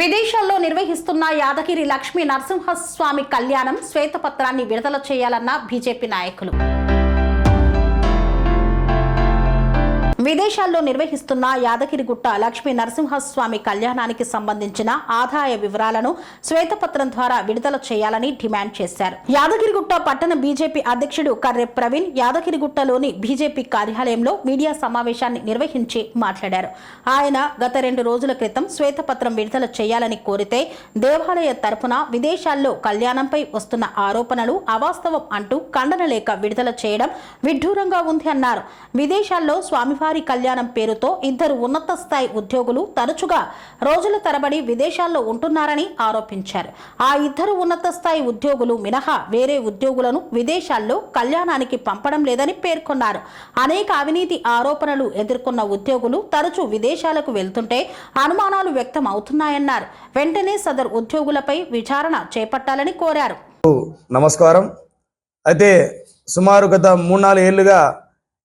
విదేశాల్లో నిర్వహిస్తున్న యాదగిరి లక్ష్మీ నరసింహస్వామి కళ్యాణం శ్వేతపత్రాన్ని విడుదల చేయాలన్న బీజేపీ నాయకులు. విదేశాల్లో నిర్వహిస్తున్న యాదగిరిగుట్ట లక్ష్మీ నరసింహస్వామి కళ్యాణానికి సంబంధించిన ఆదాయ వివరాలను శ్వేతపత్రం ద్వారా విడుదల చేయాలని డిమాండ్ చేశారు. యాదగిరిగుట్ట పట్టణ బీజేపీ అధ్యక్షుడు కర్రె ప్రవీణ్ యాదగిరిగుట్టలోని బీజేపీ కార్యాలయంలో మీడియా సమావేశాన్ని నిర్వహించి మాట్లాడారు. ఆయన గత రెండు రోజుల క్రితం శ్వేతపత్రం విడుదల చేయాలని కోరితే దేవాలయ తరపున విదేశాల్లో కళ్యాణంపై వస్తున్న ఆరోపణలు అవాస్తవం అంటూ ఖండన లేఖ విడుదల చేయడం విడ్డూరంగా ఉంది అన్నారు. విదేశాల్లో స్వామివారి కళ్యాణం పేరుతో ఇద్దరు ఉన్నత స్థాయి ఉద్యోగులు తరచుగా రోజుల తరబడి విదేశాల్లో ఉంటున్నారని ఆరోపించారు. ఆ ఇద్దరు ఉన్నత స్థాయి ఉద్యోగులు మినహా వేరే ఉద్యోగులను విదేశాల్లో కళ్యాణానికి పంపడం లేదని పేర్కొన్నారు. అనేక అవినీతి ఆరోపణలు ఎదుర్కొన్న ఉద్యోగులు తరచూ విదేశాలకు వెళ్తుంటే అనుమానాలు వ్యక్తం అవుతున్నాయన్నారు వెంటనే సదర్ ఉద్యోగులపై విచారణ చేపట్టాలని కోరారు. నమస్కారం. అయితే సుమారు గత మూడు నాలుగు ఏళ్ళుగా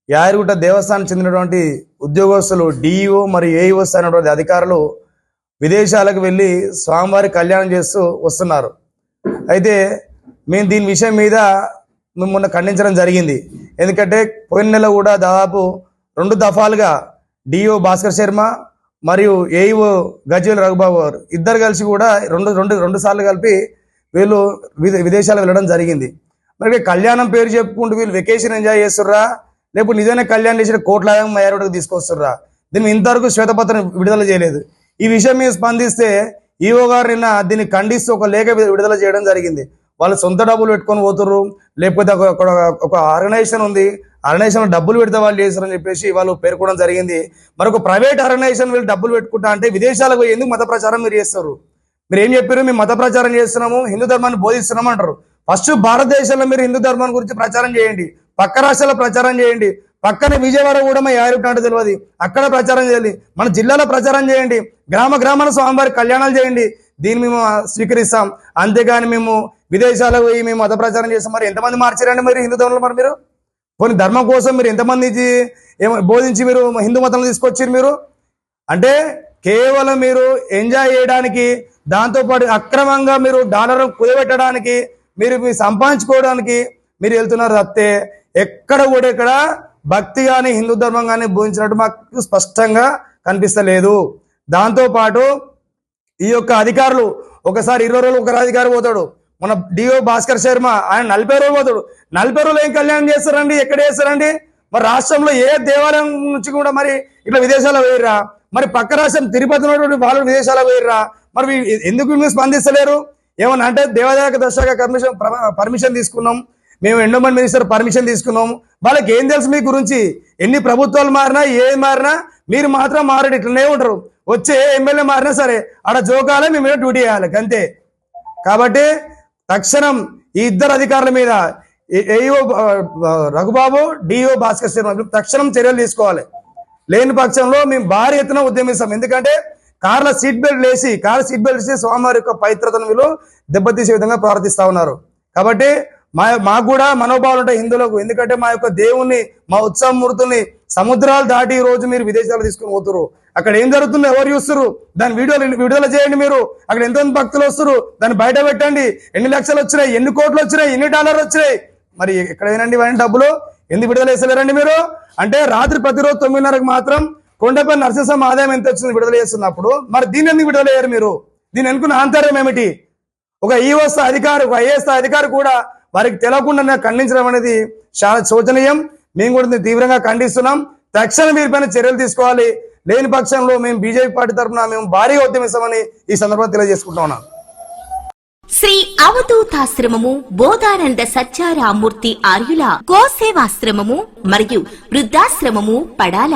యాయరుగుట్ట దేవస్థానం చెందినటువంటి ఉద్యోగస్తులు డిఈఓ మరియు ఏఈఓస్ అనేటువంటి అధికారులు విదేశాలకు వెళ్ళి స్వామివారి కళ్యాణం చేస్తూ వస్తున్నారు. అయితే మేము దీని విషయం మీద మేము మొన్న ఖండించడం జరిగింది. ఎందుకంటే పోయిన నెల కూడా దాదాపు రెండు దఫాలుగా డిఓ భాస్కర్ శర్మ మరియు ఏఈఓ గజ్వేల్ రఘుబాబు గారు ఇద్దరు కలిసి కూడా రెండు రెండు రెండు సార్లు కలిపి వీళ్ళు విదే విదేశాలు వెళ్ళడం జరిగింది. మరి కళ్యాణం పేరు చెప్పుకుంటూ వీళ్ళు వెకేషన్ ఎంజాయ్ చేస్తుర్రా? రేపు నిజంగా కళ్యాణ్ చేసిన కోట్లాదం మయారోడ్కి తీసుకొస్తుర్రా. దీన్ని ఇంతవరకు శ్వేతపత్రం విడుదల చేయలేదు. ఈ విషయం మీద స్పందిస్తే ఈఓ గారు నిన్న దీన్ని ఖండిస్తూ ఒక లేఖ విడుదల చేయడం జరిగింది. వాళ్ళు సొంత డబ్బులు పెట్టుకొని పోతుర్రు. లేకపోతే ఒక ఒక- ఆర్గనైజేషన్ ఉంది. ఆర్గనైజేషన్ డబ్బులు పెడితే వాళ్ళు చేస్తారని చెప్పేసి వాళ్ళు పేర్కొనడం జరిగింది. మరొక ప్రైవేట్ ఆర్గనైజేషన్ వీళ్ళు డబ్బులు పెట్టుకుంటా అంటే విదేశాలకు ఎందుకు మత ప్రచారం మీరు చేస్తారు? మీరు ఏం చెప్పారు మేము మత ప్రచారం చేస్తున్నాము హిందూ ధర్మాన్ని బోధిస్తున్నాము అంటారు. ఫస్ట్ భారతదేశంలో మీరు హిందూ ధర్మం గురించి ప్రచారం చేయండి. పక్క రాష్ట్రాల్లో ప్రచారం చేయండి. పక్కన విజయవాడ కూడా మా యారుంటే తెలియదు అక్కడ ప్రచారం చేయాలి మన జిల్లాలో ప్రచారం చేయండి. గ్రామ గ్రామాల స్వామివారి కళ్యాణాలు చేయండి. దీన్ని మేము స్వీకరిస్తాం. అంతేగాని మేము విదేశాలకు పోయి మేము మత ప్రచారం చేస్తాం. మరి ఎంతమంది మార్చారండి మరి హిందూ ధర్మంలో మరి మీరు? కొన్ని ధర్మం కోసం మీరు ఎంతమంది బోధించి మీరు హిందూ మతంలో తీసుకొచ్చారు మీరు? అంటే కేవలం మీరు ఎంజాయ్ చేయడానికి దాంతోపాటు అక్రమంగా మీరు డాలర్ కుదబెట్టడానికి మీరు మీ సంపాదించుకోవడానికి మీరు వెళ్తున్నారు తప్పితే ఎక్కడ కూడా ఇక్కడ భక్తి కానీ హిందూ ధర్మం కానీ బోధించినట్టు మాకు స్పష్టంగా కనిపిస్తలేదు. దాంతోపాటు ఈ యొక్క అధికారులు ఒకసారి ఇరవై రోజులు ఒక అధికారి పోతాడు. మన డిఓ భాస్కర్ శర్మ ఆయన నలభై రోజులు పోతాడు. నలభై రోజులు ఏం కళ్యాణం చేస్తారండి? ఎక్కడ చేస్తారండి? మరి రాష్ట్రంలో ఏ దేవాలయం నుంచి కూడా మరి ఇట్లా విదేశాలు వేయరా మరి పక్క రాష్ట్రం తిరుపతి ఉన్నటువంటి వాళ్ళు విదేశాలు వేయరా మరి ఎందుకు మీరు స్పందిస్తలేరు? ఏమన్నా అంటే దేవాదాయక దర్శక కమిషన్ పర్మిషన్ తీసుకున్నాం. మేము ఎండోమెంట్ మినిస్టర్ పర్మిషన్ తీసుకున్నాము. వాళ్ళకి ఏం తెలుసు మీ గురించి? ఎన్ని ప్రభుత్వాలు మారినా ఏది మారినా మీరు మాత్రం మారడు ఇట్లనే ఉంటారు. వచ్చే ఎమ్మెల్యే మారినా సరే ఆడ జోకాలే మేము మీద డ్యూటీ చేయాలి అంతే. కాబట్టి తక్షణం ఈ ఇద్దరు అధికారుల మీద A- AEO Raghubabu DO Bhaskar Sharma తక్షణం చర్యలు తీసుకోవాలి. లేని పక్షంలో మేము భారీ ఎత్తున ఉద్యమిస్తాం. ఎందుకంటే కార్ల సీట్ బెల్ట్ వేసి కార్ సీట్ బెల్ట్ వేసి స్వామివారి యొక్క పవిత్రతను వీళ్ళు దెబ్బతీసే విధంగా ప్రవర్తిస్తా ఉన్నారు. కాబట్టి మా మాకు కూడా మనోభావాలు ఉంటాయి హిందువులకు ఎందుకంటే మా యొక్క దేవుణ్ణి మా ఉత్సవ మూర్తుల్ని సముద్రాలు దాటి ఈ రోజు మీరు విదేశాలు తీసుకుని పోతురు అక్కడ ఏం జరుగుతుందో ఎవరు చూస్తారు దాని వీడియోలు విడుదల చేయండి మీరు. అక్కడ ఎంతమంది భక్తులు వస్తారు దాన్ని బయట పెట్టండి. ఎన్ని లక్షలు వచ్చినాయి? ఎన్ని కోట్లు వచ్చినాయి? ఎన్ని డాలర్లు వచ్చినాయి? మరి ఎక్కడైనాండి ఇవన్నీ డబ్బులు? ఎందుకు విడుదల చేసలేరండి మీరు? అంటే రాత్రి ప్రతిరోజు తొమ్మిదిన్నరకు మాత్రం కొండపై నరసింహ ఆదాయం ఎంత వచ్చింది విడుదల చేస్తున్నప్పుడు మరి దీన్ని ఎందుకు విడుదల చేయరు మీరు? దీని అనుకున్న ఆంతర్యం ఏమిటి? ఒక ఈ స్థాయి అధికారి ఒక ఐఏఎస్ అధికారి కూడా వారికి తెలియకుండా ఖండించడం అనేది చాలా శోచనీయం. మేము కూడా తీవ్రంగా ఖండిస్తున్నాం. తక్షణం వీరిపైన చర్యలు తీసుకోవాలి. లేని పక్షంలో మేము బీజేపీ పార్టీ తరఫున మేము భారీగా ఉద్యమిస్తామని ఈ సందర్భంగా తెలియజేసుకుంటా ఉన్నాం. శ్రీ అవధూతాశ్రమము బోధానంద సత్యారామూర్తి ఆర్యుల గోసేవాశ్రమము మరియు వృద్ధాశ్రమము పడాల.